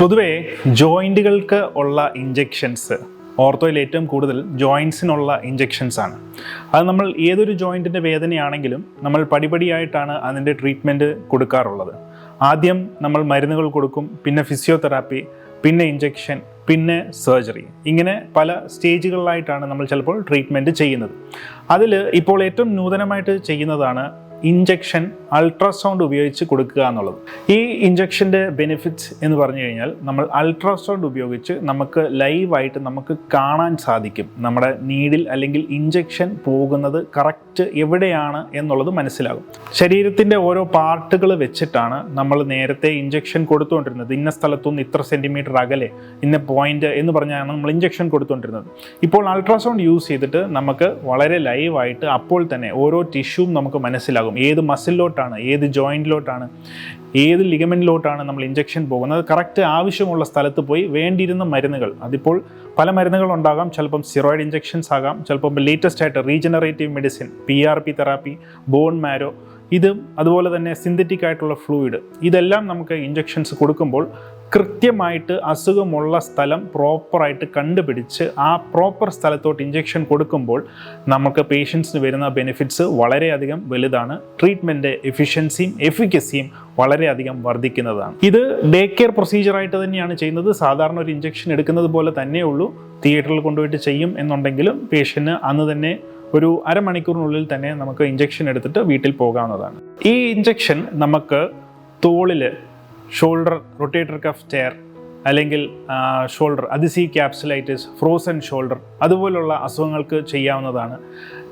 പൊതുവേ ജോയിന്റുകൾക്ക് ഉള്ള ഇഞ്ചെക്ഷൻസ് ഓർത്തോയിൽ ഏറ്റവും കൂടുതൽ ജോയിൻസിനുള്ള ഇഞ്ചെക്ഷൻസ് ആണ്. അത് നമ്മൾ ഏതൊരു ജോയിന്റിന്റെ വേദനയാണെങ്കിലും നമ്മൾ പടിപടിയായിട്ടാണ് അതിന്റെ ട്രീറ്റ്മെന്റ് കൊടുക്കാറുള്ളത്. ആദ്യം നമ്മൾ മരുന്നുകൾ കൊടുക്കും പിന്നെ ഫിസിയോതെറാപ്പി പിന്നെ ഇഞ്ചെക്ഷൻ പിന്നെ സർജറി ഇങ്ങനെ പല സ്റ്റേജുകളിലായിട്ടാണ് നമ്മൾ ചിലപ്പോൾ ട്രീറ്റ്മെന്റ് ചെയ്യുന്നത്. അതിൽ ഇപ്പോൾ ഏറ്റവും നൂതനമായിട്ട് ചെയ്യുന്നതാണ് ഇഞ്ചക്ഷൻ അൾട്രാസൗണ്ട് ഉപയോഗിച്ച് കൊടുക്കുക എന്നുള്ളത്. ഈ ഇഞ്ചക്ഷന്റെ ബെനിഫിറ്റ്സ് എന്ന് പറഞ്ഞു കഴിഞ്ഞാൽ നമ്മൾ അൾട്രാസൗണ്ട് ഉപയോഗിച്ച് നമുക്ക് ലൈവായിട്ട് നമുക്ക് കാണാൻ സാധിക്കും. നമ്മുടെ നീഡിൽ അല്ലെങ്കിൽ ഇഞ്ചക്ഷൻ പോകുന്നത് കറക്റ്റ് എവിടെയാണ് എന്നുള്ളത് മനസ്സിലാകും. ശരീരത്തിന്റെ ഓരോ പാർട്ടുകൾ വെച്ചിട്ടാണ് നമ്മൾ നേരത്തെ ഇഞ്ചക്ഷൻ കൊടുത്തുകൊണ്ടിരുന്നത്. ഇന്ന സ്ഥലത്തുനിന്ന് ഇത്ര സെന്റിമീറ്റർ അകലെ ഇന്ന പോയിന്റ് എന്ന് പറഞ്ഞാണ് നമ്മൾ ഇഞ്ചക്ഷൻ കൊടുത്തുകൊണ്ടിരുന്നത്. ഇപ്പോൾ അൾട്രാസൗണ്ട് യൂസ് ചെയ്തിട്ട് നമുക്ക് വളരെ ലൈവായിട്ട് അപ്പോൾ തന്നെ ഓരോ ടിഷ്യൂവും നമുക്ക് മനസ്സിലാകും. ഏത് മസിലിലോട്ടാണ് ഏത് ജോയിന്റിലോട്ടാണ് ഏത് ലിഗമെന്റിലോട്ടാണ് നമ്മൾ ഇഞ്ചക്ഷൻ പോകുന്നത്? കറക്റ്റ് ആവശ്യമുള്ള സ്ഥലത്ത് പോയി വേണ്ടിയിരുന്ന മരുന്നുകൾ. അതിപ്പോൾ പല മരുന്നുകൾ ഉണ്ടാകാം. ചിലപ്പം സിറോയിഡ് ഇഞ്ചെക്ഷൻസ് ആകാം. ചിലപ്പം ലേറ്റസ്റ്റ് ആയിട്ട് regenerative medicine P R P therapy bone marrow ഇതും അതുപോലെ തന്നെ സിന്തറ്റിക് ആയിട്ടുള്ള ഫ്ലൂയിഡ് ഇതെല്ലാം നമുക്ക് ഇഞ്ചെക്ഷൻസ് കൊടുക്കുമ്പോൾ കൃത്യമായിട്ട് അസുഖമുള്ള സ്ഥലം പ്രോപ്പറായിട്ട് കണ്ടുപിടിച്ച് ആ പ്രോപ്പർ സ്ഥലത്തോട്ട് ഇഞ്ചെക്ഷൻ കൊടുക്കുമ്പോൾ നമുക്ക് പേഷ്യൻസിന് വരുന്ന ബെനിഫിറ്റ്സ് വളരെയധികം വലുതാണ്. ട്രീറ്റ്മെന്റ് എഫിഷ്യൻസിയും എഫിക്കസിയും വളരെയധികം വർദ്ധിക്കുന്നതാണ്. ഇത് ഡേ കെയർ പ്രൊസീജിയറായിട്ട് തന്നെയാണ് ചെയ്യുന്നത്. സാധാരണ ഒരു ഇഞ്ചെക്ഷൻ എടുക്കുന്നത് പോലെ തന്നെ ഉള്ളൂ. തിയേറ്ററിൽ കൊണ്ടുപോയിട്ട് ചെയ്യും എന്നുണ്ടെങ്കിലും പേഷ്യന് അന്ന് തന്നെ ഒരു അരമണിക്കൂറിനുള്ളിൽ തന്നെ നമുക്ക് ഇഞ്ചെക്ഷൻ എടുത്തിട്ട് വീട്ടിൽ പോകാവുന്നതാണ്. ഈ ഇഞ്ചെക്ഷൻ നമുക്ക് തോളിൽ ഷോൾഡർ റൊട്ടേറ്റർ കഫ് ചെയർ അല്ലെങ്കിൽ shoulder adhesive capsulitis frozen shoulder അതുപോലുള്ള അസുഖങ്ങൾക്ക് ചെയ്യാവുന്നതാണ്.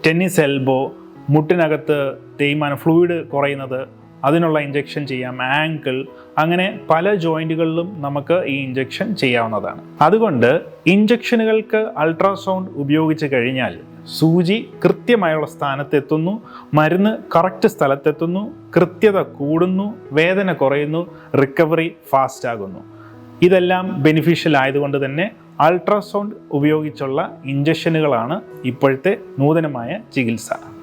ടെന്നീസ് എൽബോ മുട്ടിനകത്ത് തേയ്മാനം ഫ്ലൂയിഡ് കുറയുന്നത് അതിനുള്ള ഇഞ്ചെക്ഷൻ ചെയ്യാം ആങ്കിൾ അങ്ങനെ പല ജോയിന്റുകളിലും നമുക്ക് ഈ ഇഞ്ചെക്ഷൻ ചെയ്യാവുന്നതാണ്. അതുകൊണ്ട് ഇഞ്ചെക്ഷനുകൾക്ക് അൾട്രാസൗണ്ട് ഉപയോഗിച്ച് കഴിഞ്ഞാൽ സൂചി കൃത്യമായുള്ള സ്ഥാനത്തെത്തുന്നു മരുന്ന് കറക്റ്റ് സ്ഥലത്തെത്തുന്നു കൃത്യത കൂടുന്നു വേദന കുറയുന്നു റിക്കവറി ഫാസ്റ്റ് ആകുന്നു. ഇതെല്ലാം ബെനിഫിഷ്യൽ ആയതുകൊണ്ട് തന്നെ അൾട്രാസൗണ്ട് ഉപയോഗിച്ചുള്ള ഇഞ്ചക്ഷനുകളാണ് ഇപ്പോഴത്തെ നൂതനമായ ചികിത്സ.